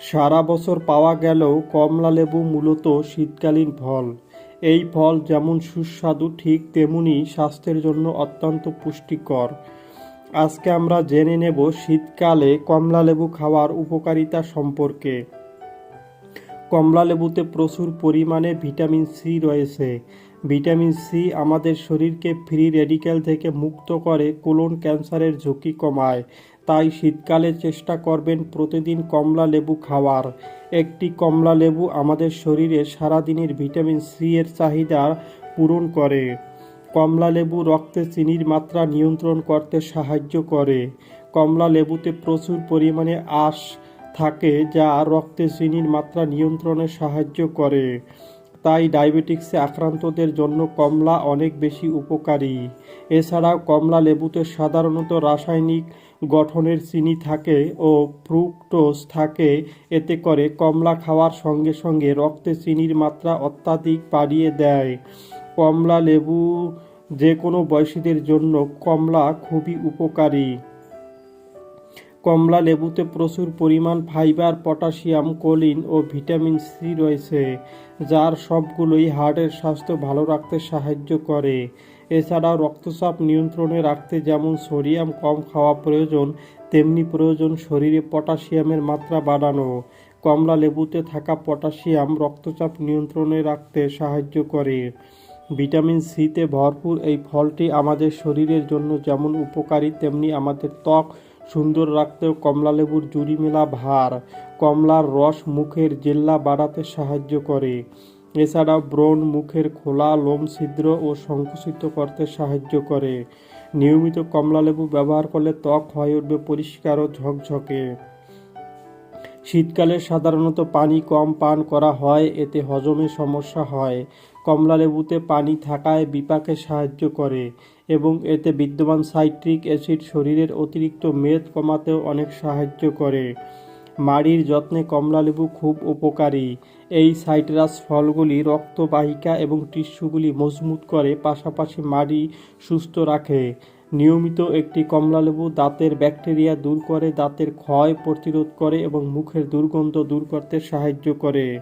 সারা বছর পাওয়া গেলেও কমলালেবু মূলত শীতকালীন ফল। এই ফল যেমন সুস্বাদু, ঠিক তেমনি স্বাস্থ্যের জন্য অত্যন্ত পুষ্টিকর। আজকে আমরা জেনে নেব শীতকালে কমলালেবু খাওয়ার উপকারিতা সম্পর্কে। কমলালেবুতে প্রচুর পরিমাণে ভিটামিন সি রয়েছে। ভিটামিন সি আমাদের শরীরকে ফ্রি রেডিক্যাল থেকে মুক্ত করে কোলন ক্যান্সারের ঝুঁকি কমায়। তাই শীতকালে চেষ্টা করবেন প্রতিদিন কমলা লেবু খাওয়ার। একটি কমলা লেবু আমাদের শরীরে সারাদিনের ভিটামিন সি এর চাহিদা পূরণ করে। কমলা লেবু রক্তে চিনির মাত্রা নিয়ন্ত্রণ করতে সাহায্য করে। কমলা লেবুতে প্রচুর পরিমাণে আঁশ থাকে যা রক্তে চিনির মাত্রা নিয়ন্ত্রণে সাহায্য করে। তাই ডায়াবেটিক্সে আক্রান্তদের জন্য কমলা অনেক বেশি উপকারী। এছাড়াও কমলা লেবুতে সাধারণত রাসায়নিক গঠনের চিনি থাকে ও ফ্রুক্টোজ থাকে। এতে করে কমলা খাওয়ার সঙ্গে সঙ্গে রক্তে চিনির মাত্রা অত্যাধিক বাড়িয়ে দেয়। কমলা লেবু যে কোনো বয়সীদের জন্য কমলা খুবই উপকারী। কমলা লেবুতে প্রচুর পরিমাণ ফাইবার, পটাশিয়াম, কোলিন ও ভিটামিন সি রয়েছে, যার সবগুলোই হার্টের স্বাস্থ্য ভালো রাখতে সাহায্য করে। এছাড়াও রক্তচাপ নিয়ন্ত্রণে রাখতে যেমন সোডিয়াম কম খাওয়া প্রয়োজন, তেমনি প্রয়োজন শরীরে পটাশিয়ামের মাত্রা বাড়ানো। কমলা লেবুতে থাকা পটাশিয়াম রক্তচাপ নিয়ন্ত্রণে রাখতে সাহায্য করে। ভিটামিন সিতে ভরপুর এই ফলটি আমাদের শরীরের জন্য যেমন উপকারী, তেমনি আমাদের ত্বক সুন্দর রাখতেও কমলালেবুর জুড়ি মেলা ভার। কমলার রস মুখের জেল্লা বাড়াতে সাহায্য করে। এছাড়া ব্রণ মুখের খোলা, লোম ছিদ্র ও সংকুচিত করতে সাহায্য করে। নিয়মিত কমলালেবু ব্যবহার করলে ত্বক হয়ে উঠবে, পরিষ্কার ও ঝকঝকে। শীতকালে সাধারণত পানি কম পান করা হয়, এতে হজমে সমস্যা হয়। কমলালেবুতে পানি থাকায় বিপাকে সাহায্য করে এবং এতে বিদ্যমান সাইট্রিক অ্যাসিড শরীরের অতিরিক্ত মেদ কমাতেও অনেক সাহায্য করে। মাড়ির যত্নে কমলালেবু খুব উপকারী। এই সাইট্রাস ফলগুলি রক্তবাহিকা এবং টিস্যুগুলি মজবুত করে, পাশাপাশি মাড়ি সুস্থ রাখে। নিয়মিত একটি কমলালেবু দাঁতের ব্যাকটেরিয়া দূর করে, দাঁতের ক্ষয় প্রতিরোধ করে এবং মুখের দুর্গন্ধ দূর করতে সাহায্য করে।